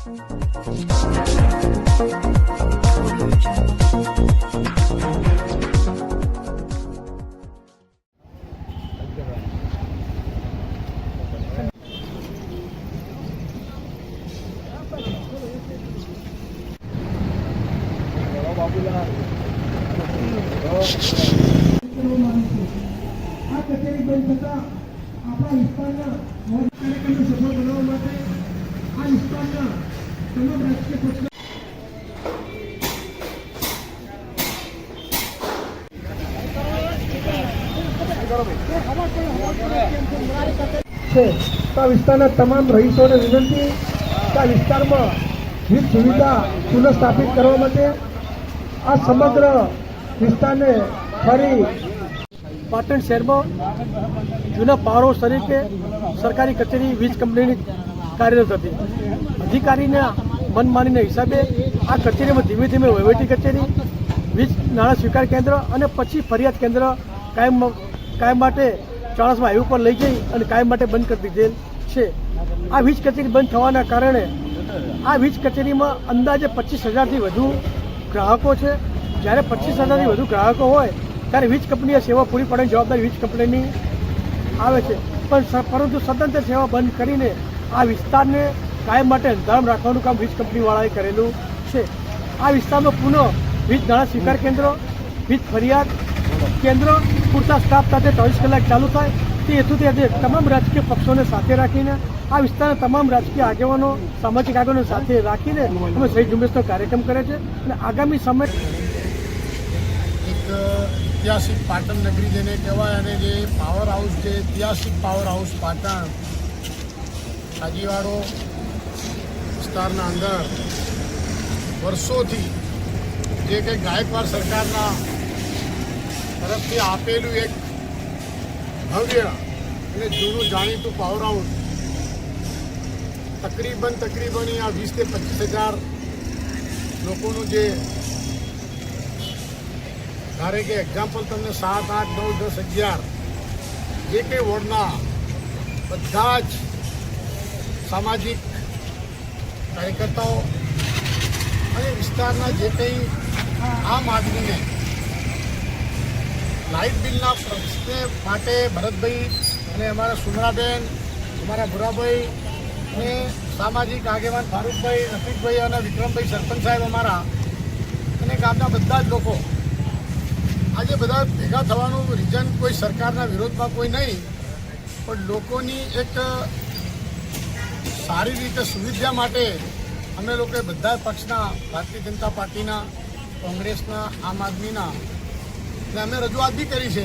આ કચેરી બંધ થતાં આપણા વિસ્તારના મોટા કાર્યક્રમને સફળ બનાવવા માટે આ વિસ્તારના તમામ રાજકીય પક્ષના વિસ્તારના તમામ રહીશોને વિનંતી આ વિસ્તારમાં વિવિધ સુવિધા પુનઃસ્થાપિત કરવા માટે આ સમગ્ર વિસ્તારને ફરી પાટણ શહેરમાં જૂના હાઉસ તરીકે સરકારી કચેરી વીજ કંપનીની કાર્યરત હતી. અધિકારીના મનમાનીના હિસાબે આ કચેરીમાં ધીમે ધીમે વહીવટી કચેરી, વીજ નાણાં સ્વીકાર કેન્દ્ર અને પછી ફરિયાદ કેન્દ્ર કાયમ કાયમ માટે ચોરસમાં હાઈવે પર લઈ જઈ અને કાયમ માટે બંધ કરી દીધેલ છે. આ વીજ કચેરી બંધ થવાના કારણે આ વીજ કચેરીમાં અંદાજે પચીસ હજારથી વધુ ગ્રાહકો છે. જ્યારે પચીસ હજારથી વધુ ગ્રાહકો હોય, ત્યારે વીજ કંપનીએ સેવા પૂરી પાડવાની જવાબદારી વીજ કંપનીની આવે છે. પણ પરંતુ સ્વતંત્ર સેવા બંધ કરીને આ વિસ્તારને કાયમ માટે અંધારામ રાખવાનું કામ વીજ કંપનીવાળાએ કરેલું છે. આ વિસ્તારમાં પુનઃ વીજ નાણાં સ્વીકાર કેન્દ્ર, વીજ ફરિયાદ કેન્દ્ર, પૂરતા સ્ટાફ સાથે ચોવીસ કલાક ચાલુ થાય. તે હેતુથી આજે તમામ રાજકીય પક્ષોને સાથે રાખીને આ વિસ્તારના તમામ રાજકીય આગેવાનો, સામાજિક આગેવાનો સાથે રાખીને અમે શહીદ ઝુંબેશનો કાર્યક્રમ કરે છે. અને આગામી સમય એક ઐતિહાસિક પાટણ નગરી જેને કહેવાય અને જે પાવર હાઉસ છે, ઐતિહાસિક પાવર હાઉસ પાટણ કાજીવાડો વિસ્તારના અંદર વર્ષોથી જે કંઈ ગાયકવાડ સરકારના તરફથી આપેલું એક ભવ્ય અને જૂનું જાણીતું પાવર હાઉસ તકરીબન તકરીબન આ વીસ કે પચીસ હજાર લોકોનું જે ધારે કે એક્ઝામ્પલ તમને સાત, આઠ, નવ, દસ, અગિયાર જે કંઈ વોર્ડના બધા જ સામાજિક કાર્યકર્તાઓ અને વિસ્તારના જે કંઈ આમ આદમીને લાઇટ બિલના પ્રશ્ને માટે ભરતભાઈ અને અમારા સુમરાબેન, અમારા ભુરાભાઈ અને સામાજિક આગેવાન ફારૂકભાઈ, રફીકભાઈ અને વિક્રમભાઈ સરપંચ સાહેબ અમારા અને ગામના બધા જ લોકો. આજે બધા ભેગા થવાનું રીઝન કોઈ સરકારના વિરોધમાં કોઈ નહીં, પણ લોકોની એક સારી રીતે સુવિધા માટે અમે લોકોએ બધા પક્ષના, ભારતીય જનતા પાર્ટીના, કોંગ્રેસના, આમ આદમીના અને અમે રજૂઆત બી કરી છે.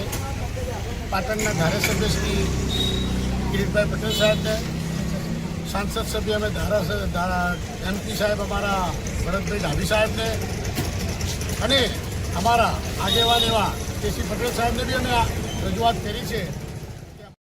પાટણના ધારાસભ્ય શ્રી કિરીટભાઈ પટેલ સાહેબને, સાંસદ સભ્ય અમે ધારાસભ્ય એમપી સાહેબ અમારા ભરતભાઈ ડાભી સાહેબને અને અમારા આગેવાન એવા કેસી પટેલ સાહેબને બી અમે રજૂઆત કરી છે.